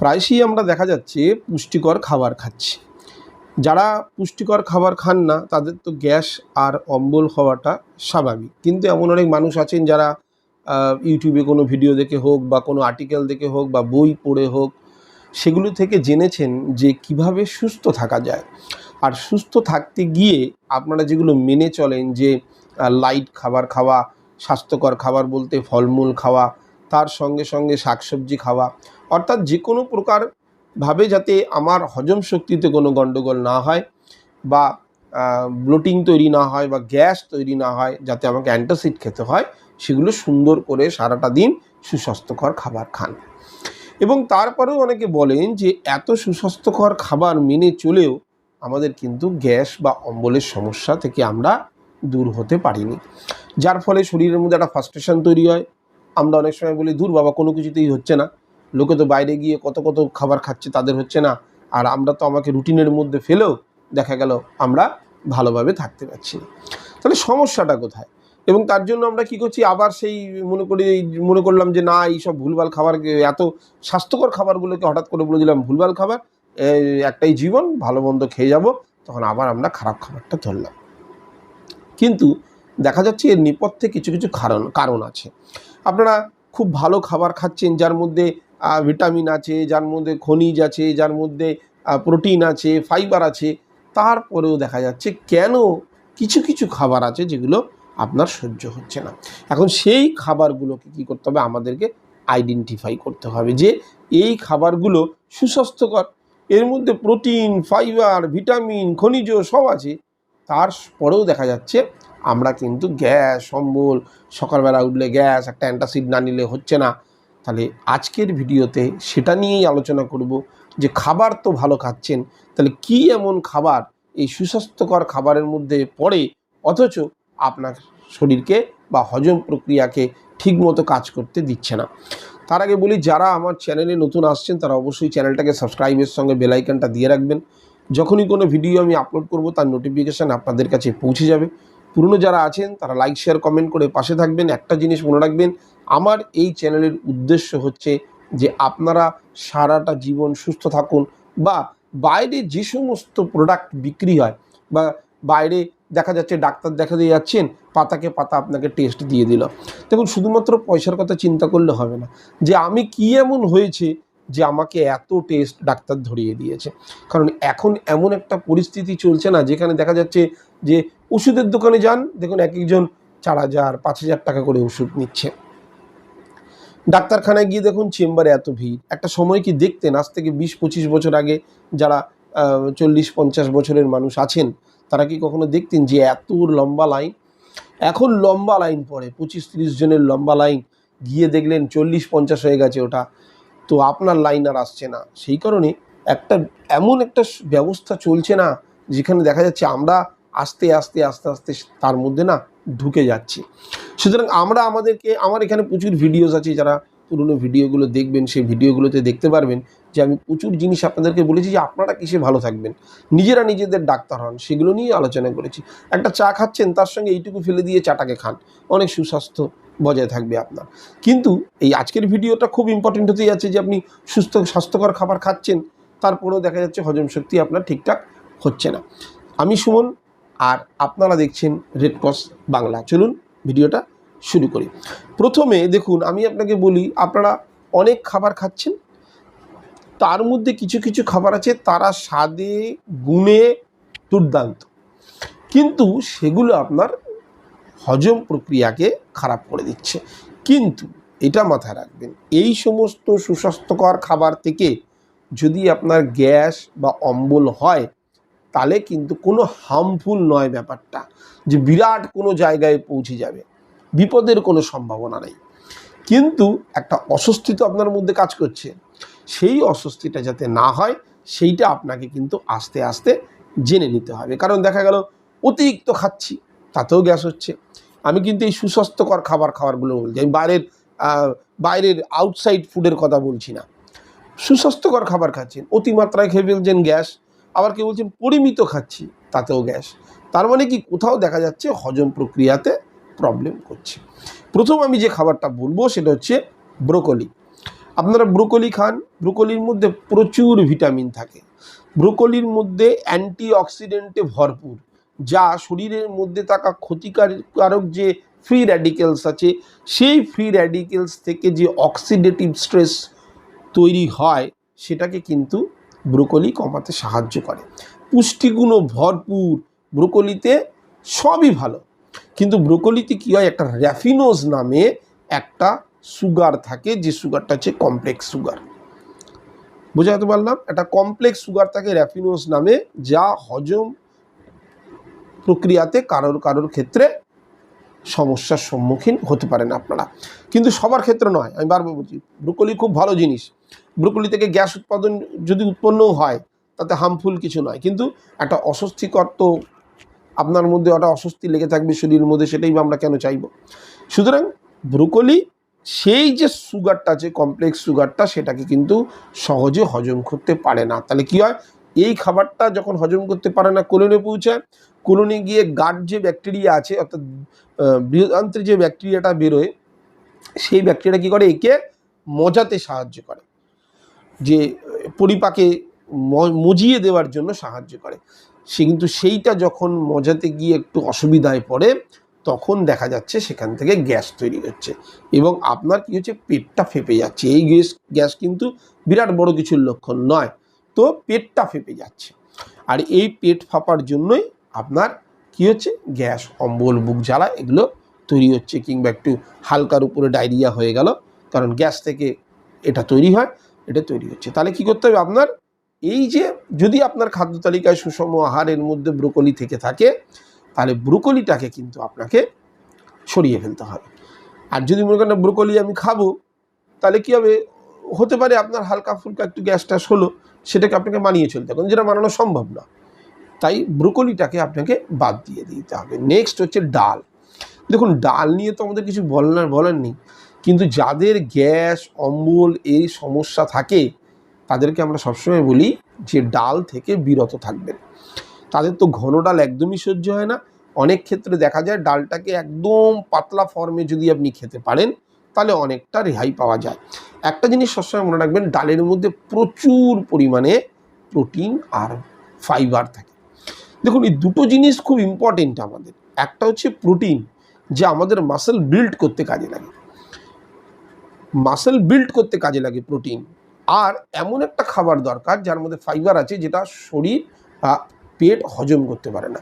প্রায়শই আমরা দেখা যাচ্ছে পুষ্টিকর খাবার খাচ্ছি। যারা পুষ্টিকর খাবার খান না, তাদের তো গ্যাস আর অম্বল হওয়াটা স্বাভাবিক। কিন্তু এমন অনেক মানুষ আছেন যারা ইউটিউবে কোনো ভিডিও দেখে হোক বা কোনো আর্টিকেল দেখে হোক বা বই পড়ে হোক, সেগুলো থেকে জেনেছেন যে কীভাবে সুস্থ থাকা যায়। আর সুস্থ থাকতে গিয়ে আপনারা যেগুলো মেনে চলেন যে লাইট খাবার খাওয়া, স্বাস্থ্যকর খাবার বলতে ফলমূল খাওয়া তার সঙ্গে সঙ্গে শাকসবজি খাওয়া। অর্থাৎ যে কোনো প্রকার ভাবে যাতে আমার হজম শক্তিতে কোনো গণ্ডগোল না হয় বা ব্লোটিং তৈরি না হয় বা গ্যাস তৈরি না হয় যাতে আমাকে অ্যান্টাসিড খেতে হয়, সেগুলো সুন্দর করে সারাটা দিন সুস্বাস্থ্যকর খাবার খান। এবং তারপরেও অনেকে বলেন যে, এত সুস্বাস্থ্যকর খাবার মেনে চলেও আমাদের কিন্তু গ্যাস বা অম্বলের সমস্যা থেকে আমরা দূর হতে পারিনি। যার ফলে শরীরের মধ্যে একটা ফাস্ট্রেশন তৈরি হয় আমরা অনেক সময় বলি দূর বাবা, কোনো কিছুতেই হচ্ছে না। লোকে তো বাইরে গিয়ে কত কত খাবার খাচ্ছে, তাদের হচ্ছে না। আর আমরা তো আমাকে রুটিনের মধ্যে ফেলেও দেখা গেল আমরা ভালোভাবে থাকতে পারছি না। তাহলে সমস্যাটা কোথায়? এবং তার জন্য আমরা কি করছি? আবার সেই মনে করি, মনে করলাম যে, না, এইসব ভুলভাল খাবার, এত স্বাস্থ্যকর খাবারগুলোকে হঠাৎ করে বলে দিলাম ভুলভাল খাবার একটাই জীবন, ভালো মন্দ খেয়ে যাব। তখন আবার আমরা খারাপ খাবারটা ধরলাম। কিন্তু দেখা যাচ্ছে এর নেপথ্যে কিছু কিছু কারণ কারণ আছে। আপনারা খুব ভালো খাবার খাচ্ছেন, যার মধ্যে ভিটামিন আছে, যার মধ্যে খনিজ আছে, যার মধ্যে প্রোটিন আছে, ফাইবার আছে, তারপরেও দেখা যাচ্ছে কেন কিছু কিছু খাবার আছে যেগুলো আপনার সহ্য হচ্ছে না। এখন সেই খাবারগুলোকে কী করতে হবে? আমাদেরকে আইডেন্টিফাই করতে হবে যে এই খাবারগুলো সুস্বাস্থ্যকর। এর মধ্যে প্রোটিন, ফাইবার, ভিটামিন, খনিজ সব আছে। তারপরেও দেখা যাচ্ছে আমরা কিন্তু গ্যাস, অম্বল, সকালবেলা উঠলে গ্যাস, একটা অ্যান্টাসিড না নিলে হচ্ছে না। তাহলে আজকের ভিডিওতে সেটা নিয়েই আলোচনা করব যে খাবার তো ভালো খাচ্ছেন, তাহলে কি এমন খাবার এই সুস্বাস্থ্যকর খাবারের মধ্যে পড়ে? অথচ আপনার শরীরকে বা হজম প্রক্রিয়াকে ঠিকমতো কাজ করতে দিচ্ছে না। তার আগে বলি, যারা আমার চ্যানেলে নতুন আসছেন, তারা অবশ্যই চ্যানেলটাকে সাবস্ক্রাইবের সঙ্গে বেলাইকানটা দিয়ে রাখবেন। যখনই কোনো ভিডিও আমি আপলোড করব, তার নোটিফিকেশান আপনাদের কাছে পৌঁছে যাবে। পুরনো যারা আছেন, তারা লাইক শেয়ার কমেন্ট করে পাশে থাকবেন। একটা জিনিস মনে রাখবেন, আমার এই চ্যানেলের উদ্দেশ্য হচ্ছে যে আপনারা সারাটা জীবন সুস্থ থাকুন বা বাইরে যে সমস্ত প্রোডাক্ট বিক্রি হয় বা বাইরে দেখা যাচ্ছে ডাক্তার দেখা দিয়ে যাচ্ছেন, পাতাকে পাতা আপনাকে টেস্ট দিয়ে দিল। দেখুন, শুধুমাত্র পয়সার কথা চিন্তা করলে হবে না, যে আমি কি এমন হয়েছে যে আমাকে এত টেস্ট ডাক্তার ধরিয়ে দিয়েছে। কারণ এখন এমন একটা পরিস্থিতি চলছে না, যেখানে দেখা যাচ্ছে যে ওষুধের দোকানে যান, দেখুন এক একজন চার হাজার, পাঁচ হাজার টাকা করে ওষুধ নিচ্ছে। ডাক্তারখানায় গিয়ে দেখুন চেম্বারে এত ভিড়। একটা সময় কি দেখতেন? আজ থেকে বিশ, পঁচিশ বছর আগে যারা চল্লিশ, পঞ্চাশ বছরের মানুষ আছেন, তারা কি কখনো দেখতেন যে এত লম্বা লাইন? এখন লম্বা লাইন পড়ে। পঁচিশ, তিরিশ জনের লম্বা লাইন। গিয়ে দেখলেন চল্লিশ, পঞ্চাশ হয়ে গেছে ওটা। তো আপনার লাইন আর আসছে না। সেই কারণে একটা, এমন একটা ব্যবস্থা চলছে না, যেখানে দেখা যাচ্ছে আমরা আস্তে আস্তে আস্তে আস্তে তার মধ্যে না ঢুকে যাচ্ছি। সুতরাং আমরা আমাদেরকে, আমার এখানে প্রচুর ভিডিওস আছে, যারা পুরনো ভিডিওগুলো দেখবেন, সেই ভিডিওগুলোতে দেখতে পারবেন যে আমি প্রচুর জিনিস আপনাদেরকে বলেছি যে আপনারা কিসে ভালো থাকবেন। নিজেরা নিজেদের ডাক্তার হন, সেগুলো নিয়ে আলোচনা করেছি। একটা চা খাচ্ছেন, তার সঙ্গে এইটুকু ফেলে দিয়ে চাটাকে খান। অনেক সুস্বাস্থ্য বজায় থাকবে আপনার। কিন্তু এই আজকের ভিডিওটা খুব ইম্পর্টেন্ট হতে যাচ্ছে যে আপনি সুস্থ, স্বাস্থ্যকর খাবার খাচ্ছেন, তারপরেও দেখা যাচ্ছে হজম শক্তি আপনার ঠিকঠাক হচ্ছে না। আমি সুমন আর আপনারা দেখছেন রেড ক্রস বাংলা চলুন ভিডিওটা শুরু করি। প্রথমে দেখুন, আমি আপনাকে বলি, আপনারা অনেক খাবার খাচ্ছেন, তার মধ্যে কিছু কিছু খাবার আছে, তারা স্বাদে, গুণে দুর্দান্ত। কিন্তু সেগুলো আপনার হজম প্রক্রিয়াকে খারাপ করে দিচ্ছে। কিন্তু এটা মাথায় রাখবেন, এই সমস্ত সুস্বাস্থ্যকর খাবার থেকে যদি আপনার গ্যাস বা অম্বল হয় তাহলে কিন্তু কোনো হার্মফুল নয় ব্যাপারটা, যে বিরাট কোনো জায়গায় পৌঁছে যাবে। বিপদের কোনো সম্ভাবনা নেই। কিন্তু একটা অস্বস্তি তো আপনার মধ্যে কাজ করছে। সেই অস্বস্তিটা যাতে না হয়, সেইটা আপনাকে কিন্তু আস্তে আস্তে জেনে নিতে হবে। কারণ দেখা গেল, অতিরিক্ত খাচ্ছি, তাতেও গ্যাস হচ্ছে। আমি কিন্তু এই সুস্বাস্থ্যকর খাবার খাবারগুলো বলছি। আমি বাইরের বাইরের আউটসাইড ফুডের কথা বলছি না। সুস্বাস্থ্যকর খাবার খাচ্ছেন, অতিমাত্রায় খেয়ে ফেলছেন গ্যাস। আবার কেউ বলছেন, পরিমিত খাচ্ছি, তাতেও গ্যাস। তার মানে কি, কোথাও দেখা যাচ্ছে হজম প্রক্রিয়াতে প্রবলেম করছে। প্রথম আমি যে খাবারটা বলব, সেটা হচ্ছে ব্রোকলি। আপনারা ব্রোকলি খান, ব্রোকলির মধ্যে প্রচুর ভিটামিন থাকে। ব্রোকলির মধ্যে অ্যান্টিঅক্সিডেন্টে ভরপুর, যা শরীরের মধ্যে থাকা ক্ষতিকারক যে ফ্রি র্যাডিক্যালস আছে, সেই ফ্রি র্যাডিক্যালস থেকে যে অক্সিডেটিভ স্ট্রেস তৈরি হয়, সেটাকে কিন্তু ব্রোকলি কমাতে সাহায্য করে। পুষ্টিগুণও ভরপুর। ব্রোকলিতে সবই ভালো। কিন্তু ব্রোকলিতে কী হয়? একটা র্যাফিনোজ নামে একটা সুগার থাকে, যে সুগারটা হচ্ছে কমপ্লেক্স সুগার। বোঝাতে পারলাম? একটা কমপ্লেক্স সুগার থাকে র্যাফিনোজ নামে, যা হজম প্রক্রিয়াতে কারোর কারোর ক্ষেত্রে সমস্যার সম্মুখীন হতে পারেন আপনারা। কিন্তু সবার ক্ষেত্রে নয়, আমি বারবার বলছি, ব্রোকলি খুব ভালো জিনিস। ব্রোকলি থেকে গ্যাস উৎপাদন যদি উৎপন্নও হয়, তাতে হার্মফুল কিছু নয়। কিন্তু একটা অস্বস্তিকর তো আপনার মধ্যে একটা অস্বস্তি লেগে থাকবে শরীরের মধ্যে, সেটাই আমরা কেন চাইব? সুতরাং ব্রুকলি সেই যে সুগারটা আছে কমপ্লেক্স সুগারটা, সেটাকে কিন্তু সহজে হজম করতে পারে না। তাহলে কি হয়? এই খাবারটা যখন হজম করতে পারে না, কোলনে পৌঁছায়, কোলনে গিয়ে গাট যে ব্যাকটেরিয়া আছে, অর্থাৎ বৃহদান্ত্রে যে ব্যাকটেরিয়াটা বেরোয়, সেই ব্যাকটেরিয়া কী করে? একে মজাতে সাহায্য করে। যে পরিপাকে মজিয়ে দেওয়ার জন্য সাহায্য করে। সে কিন্তু সেইটা যখন মজাতে গিয়ে একটু অসুবিধায় পড়ে, তখন দেখা যাচ্ছে সেখান থেকে গ্যাস তৈরি হচ্ছে এবং আপনার কি হচ্ছে, পেটটা ফেপে যাচ্ছে। এই গ্যাস গ্যাস কিন্তু বিরাট বড় কিছুর লক্ষণ নয়, তো পেটটা ফেপে যাচ্ছে। আর এই পেট ফাঁপার জন্যই আপনার কি হচ্ছে, গ্যাস, অম্বল, বুক জ্বালা এগুলো তৈরি হচ্ছে কিংবা একটু হালকার উপরে ডায়রিয়া হয়ে গেল, কারণ গ্যাস থেকে এটা তৈরি হয়। এটা তৈরি হচ্ছে। তাহলে কি করতে হবে? আপনার এই যে যদি আপনার খাদ্য তালিকায় সুষম আহারের মধ্যে ব্রোকলি থেকে থাকে, তাহলে ব্রোকলিটাকে কিন্তু আপনাকে সরিয়ে ফেলতে হবে। আর যদি মনে করেন ব্রোকলি আমি খাব, তাহলে কী হবে? হতে পারে আপনার হালকা ফুলকা একটু গ্যাস ট্যাস হলো, সেটাকে আপনাকে মানিয়ে চলতে হবে। যেটা মানানো সম্ভব না। তাই ব্রোকলিটাকে আপনাকে বাদ দিয়ে দিতে হবে। নেক্সট হচ্ছে ডাল। দেখুন, ডাল নিয়ে তো আমাদের কিছু বলার বলার নেই। কিন্তু যাদের গ্যাস, অম্বল এই সমস্যা থাকে, তাদেরকে আমরা সবসময় বলি যে ডাল থেকে বিরত থাকবেন। তাদের তো ঘন ডাল একদমই সহ্য হয় না। অনেক ক্ষেত্রে দেখা যায় ডালটাকে একদম পাতলা ফর্মে যদি আপনি খেতে পারেন, তাহলে অনেকটা রেহাই পাওয়া যায়। একটা জিনিস সবসময় মনে রাখবেন, ডালের মধ্যে প্রচুর পরিমাণে প্রোটিন আর ফাইবার থাকে। দেখুন, এই দুটো জিনিস খুব ইম্পর্টেন্ট আমাদের। একটা হচ্ছে প্রোটিন, যে আমাদের মাসেল বিল্ড করতে কাজে লাগে। মাসেল বিল্ড করতে কাজে লাগে প্রোটিন আর এমন একটা খাবার দরকার যার মধ্যে ফাইবার আছে, যেটা শরীর বা পেট হজম করতে পারে না।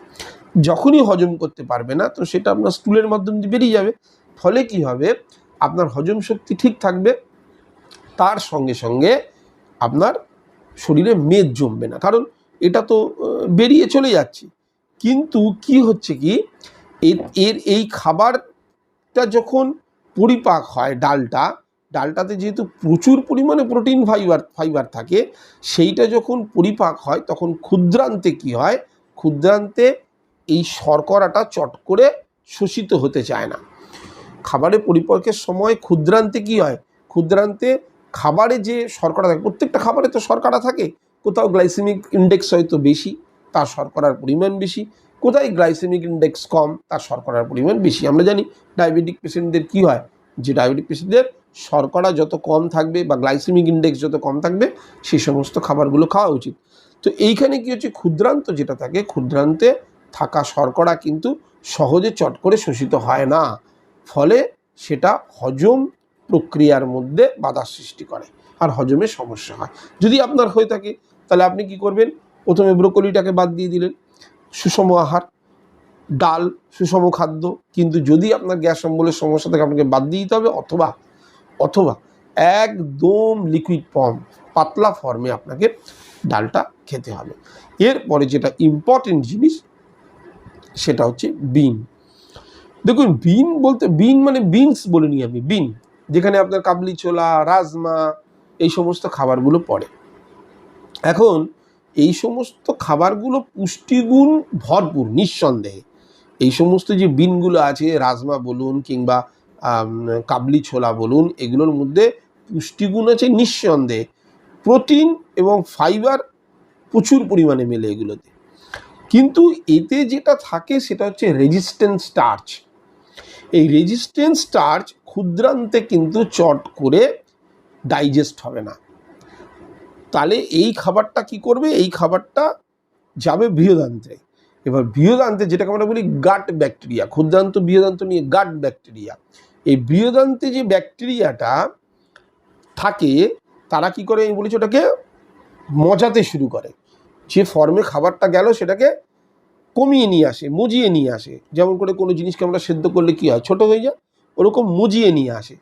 যখনই হজম করতে পারবে না, তো সেটা আপনার স্টুলের মাধ্যম দিয়ে বেরিয়ে যাবে। ফলে কি হবে? আপনার হজম শক্তি ঠিক থাকবে। তার সঙ্গে সঙ্গে আপনার শরীরে মেদ জমবে না। কারণ এটা তো বেরিয়ে চলে যাচ্ছে। কিন্তু কি হচ্ছে কি? এর এর এই খাবারটা যখন পরিপাক হয়, ডালটা ডালটাতে যেহেতু প্রচুর পরিমাণে প্রোটিন ফাইবার ফাইবার থাকে, সেইটা যখন পরিপাক হয়, তখন ক্ষুদ্রান্তে কি হয়? ক্ষুদ্রান্তে এই শর্করাটা চট করে শোষিত হতে চায় না। খাবারে পরিপাকের সময় ক্ষুদ্রান্তে কি হয়? ক্ষুদ্রান্তে খাবারে যে শর্করা থাকে, প্রত্যেকটা খাবারে তো শর্করা থাকে, কোথাও গ্লাইসেমিক ইন্ডেক্স হয়তো বেশি, তার শর্করার পরিমাণ বেশি, কোথায় গ্লাইসেমিক ইন্ডেক্স কম, তার শর্করার পরিমাণ বেশি। আমরা জানি ডায়াবেটিক পেশেন্টদের কি হয়? যে ডায়াবেটিক পেশেন্টদের শর্করা যত কম থাকবে বা গ্লাইসেমিক ইন্ডেক্স যত কম থাকবে সেই সমস্ত খাবারগুলো খাওয়া উচিত। তো এইখানে কি হচ্ছে? ক্ষুদ্রান্ত যেটা থাকে, ক্ষুদ্রান্তে থাকা শর্করা কিন্তু সহজে চট করে শোষিত হয় না। ফলে সেটা হজম প্রক্রিয়ার মধ্যে বাধা সৃষ্টি করে আর হজমের সমস্যা হয়। যদি আপনার হয়ে থাকে, তাহলে আপনি কি করবেন? প্রথমে ব্রোকলিটাকে বাদ দিয়ে দিলেন, সুষম আহার, ডাল, সুষম খাদ্য। কিন্তু যদি আপনার গ্যাস অম্বলের সমস্যা থাকে, আপনাকে বাদ দিয়ে দিতে হবে, অথবা অথবা একদম লিকুইড ফর্ম পাতলা ফর্মে আপনাকে ডালটা খেতে হবে। এরপরে যেটা ইম্পর্টেন্ট জিনিস, সেটা হচ্ছে বিন দেখুন বিন বলতে বিন মানে বিনস বলিনি আমি বিন যেখানে আপনার কাবলি ছোলা, রাজমা, এই সমস্ত খাবারগুলো পড়ে। এখন, এই সমস্ত খাবারগুলো পুষ্টিগুণ ভরপুর, নিঃসন্দেহে। এই সমস্ত যে বিনগুলো আছে, রাজমা বলুন কিংবা কাবলি ছোলা বলুন, এগুলোর মধ্যে পুষ্টিগুণ আছে নিঃসন্দেহে। প্রোটিন এবং ফাইবার প্রচুর পরিমাণে মেলে এগুলোতে। কিন্তু এতে যেটা থাকে সেটা হচ্ছে রেজিস্ট্যান্স স্টার্চ এই রেজিস্ট্যান্স স্টার্চ ক্ষুদ্রান্তে কিন্তু চট করে ডাইজেস্ট হবে না। তাহলে এই খাবারটা কি করবে? এই খাবারটা যাবে বৃহদান্তে। এবার বৃহদান্তে যেটাকে আমরা বলি গাট ব্যাকটেরিয়া ক্ষুদ্রান্ত বৃহদান্ত নিয়ে গাট ব্যাকটেরিয়া এই বৃহদান্তে যে ব্যাকটেরিয়াটা থাকে, তারা কি করে? আমি বলেছি ওটাকে মজাতে শুরু করে। যে ফর্মে খাবারটা গেল, সেটাকে কমিয়ে নিয়ে আসে, মুজিয়ে নিয়ে আসে। যেমন করে কোনো জিনিসকে আমরা সেদ্ধ করলে কী হয়? ছোট হয়ে যায়, ওরকম মুজিয়ে নিয়ে আসে।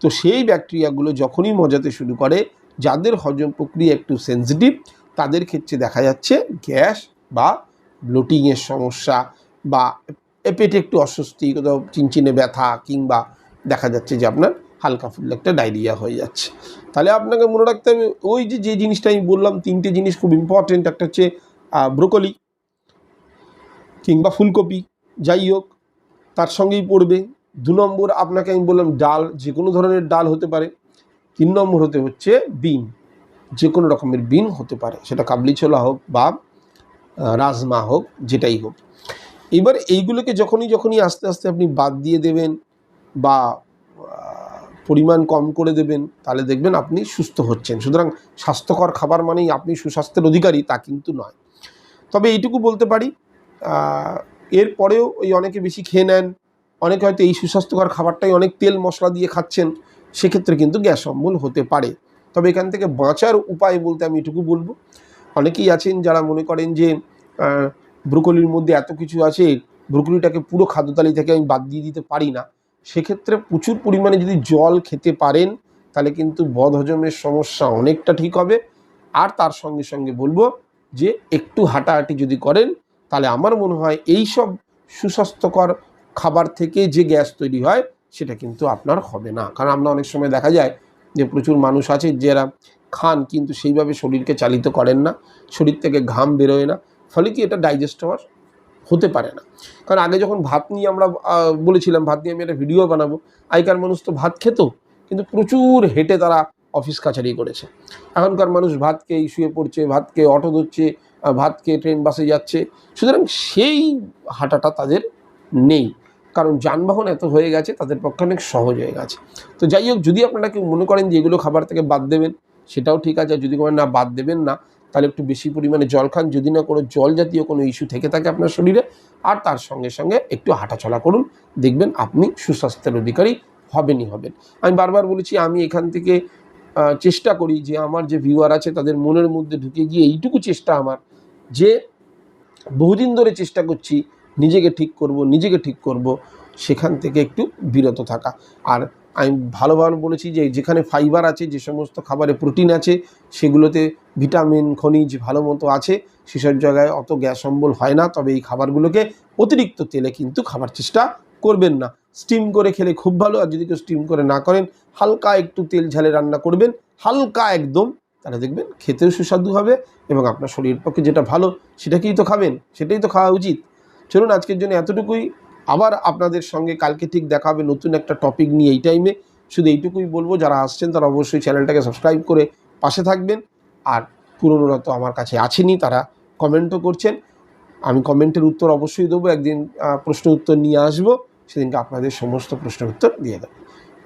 তো সেই ব্যাকটেরিয়াগুলো যখনই মজাতে শুরু করে, যাদের হজম প্রক্রিয়া একটু সেন্সিটিভ তাদের ক্ষেত্রে দেখা যাচ্ছে গ্যাস বা ব্লোটিংয়ের সমস্যা বা পেটে একটু অস্বস্তি, কোথাও চিনচিনে ব্যথা কিংবা দেখা যাচ্ছে যে আপনার হালকা ফুলকা একটা ডায়রিয়া হয়ে যাচ্ছে। তাহলে আপনাকে মনে রাখতে হবে, ওই যে যে জিনিসটা আমি বললাম, তিনটে জিনিস খুব ইম্পর্টেন্ট একটা হচ্ছে ব্রোকলি কিংবা ফুলকপি, যাই হোক, তার সঙ্গেই পড়বে। দু নম্বর আপনাকে আমি বললাম, ডাল, যে কোনো ধরনের ডাল হতে পারে। তিন নম্বর হতে হচ্ছে বিন, যে কোনো রকমের বিন হতে পারে, সেটা কাবলি ছোলা হোক বা রাজমা হোক, যেটাই হোক। এবার এইগুলোকে যখনই যখনই আস্তে আস্তে আপনি বাদ দিয়ে দেবেন বা পরিমাণ কম করে দেবেন তাহলে দেখবেন আপনি সুস্থ হচ্ছেন। সুতরাং স্বাস্থ্যকর খাবার মানেই আপনি সুস্বাস্থ্যের অধিকারী তা কিন্তু নয়। তবে এইটুকু বলতে পারি আহ, এরপরেও ওই অনেকে বেশি খেয়ে নেন অনেকে হয়তো এই সুস্বাস্থ্যকর খাবারটাই অনেক তেল মশলা দিয়ে খাচ্ছেন সেক্ষেত্রে কিন্তু গ্যাস অম্বল হতে পারে। তবে এখান থেকে বাঁচার উপায় বলতে আমি এটুকু বলব। অনেকেই আছেন যারা মনে করেন যে ব্রোকলির মধ্যে এত কিছু আছে ব্রোকলিটাকে পুরো খাদ্যতালি থেকে আমি বাদ দিয়ে দিতে পারি না। সেক্ষেত্রে প্রচুর পরিমাণে যদি জল খেতে পারেন, তাহলে কিন্তু বদহজমের সমস্যা অনেকটা ঠিক হবে। আর তার সঙ্গে সঙ্গে বলব যে, একটু হাঁটাহাঁটি যদি করেন, তাহলে আমার মনে হয় এই সব সুস্বাস্থ্যকর খাবার থেকে যে গ্যাস তৈরি হয়, সেটা কিন্তু আপনার হবে না। কারণ আমরা অনেক সময় দেখা যায় যে, প্রচুর মানুষ আছে যারা খান কিন্তু সেইভাবে শরীরকে চালিত করেন না, শরীর থেকে ঘাম বেরোয় না। ফলে কি এটা ডাইজেস্ট হওয়ার হতে পারে না। কারণ আগে যখন ভাত নিয়ে আমরা বলেছিলাম, ভাত নিয়ে আমি একটা ভিডিও বানাবো, আগেকার মানুষ তো ভাত খেত, কিন্তু প্রচুর হেঁটে তারা অফিস কাছারি করেছে। এখনকার মানুষ ভাত খেয়ে শুয়ে পড়ছে, ভাত খেয়ে অটো ধরছে ভাত খেয়ে ট্রেন বাসে যাচ্ছে। সুতরাং সেই হাঁটাটা তাদের নেই। কারণ যানবাহন এত হয়ে গেছে, তাদের পক্ষে অনেক সহজ হয়ে গেছে। তো যাই হোক, যদি আপনারা কেউ মনে করেন যে এগুলো খাবার থেকে বাদ দেবেন, সেটাও ঠিক আছে। যদি করেন না, বাদ দেবেন না তাহলে একটু বেশি পরিমাণে জল খান, যদি না কোনো জল জাতীয় কোনো ইস্যু থেকে থাকে আপনার শরীরে, আর তার সঙ্গে সঙ্গে একটু হাঁটাচলা করুন। দেখবেন আপনি সুস্বাস্থ্যের অধিকারী হবেনই হবেন। আমি বারবার বলেছি, আমি এখান থেকে চেষ্টা করি যে আমার যে ভিউয়ার আছে তাদের মনের মধ্যে ঢুকে গিয়ে এইটুকু চেষ্টা আমার যে বহুদিন ধরে চেষ্টা করছি, নিজেকে ঠিক করব, নিজেকে ঠিক করব, সেখান থেকে একটু বিরত থাকা। আর আমি ভালোভাবে বলেছি যে যেখানে ফাইবার আছে, যে সমস্ত খাবারে প্রোটিন আছে, সেগুলোতে ভিটামিন খনিজ ভালো মতো আছে, সেসব জায়গায় অত গ্যাস অম্বল হয় না। তবে এই খাবারগুলোকে অতিরিক্ত তেলে কিন্তু খাবার চেষ্টা করবেন না। স্টিম করে খেলে খুব ভালো। আর যদি কেউ স্টিম করে না করেন, হালকা একটু তেল ঝালে রান্না করবেন। হালকা একদম, তাহলে দেখবেন খেতেও সুস্বাদু হবে এবং আপনার শরীরের পক্ষে যেটা ভালো, সেটাকেই তো খাবেন, সেটাই তো খাওয়া উচিত। চলুন আজকের জন্য এতটুকুই। আবার আপনাদের সঙ্গে কালকে ঠিক দেখা হবে নতুন একটা টপিক নিয়ে এই টাইমে শুধু এইটুকুই বলব, যারা আসছেন তারা অবশ্যই চ্যানেলটাকে সাবস্ক্রাইব করে পাশে থাকবেন। আর পুরনোরা তো আমার কাছে আছেনি তারা কমেন্টও করছেন। আমি কমেন্টের উত্তর অবশ্যই দেবো, একদিন প্রশ্ন উত্তর নিয়ে আসব। সেদিনকে আপনাদের সমস্ত প্রশ্নের উত্তর দিয়ে দেবো।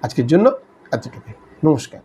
আজকের জন্য এতটুকুই। নমস্কার।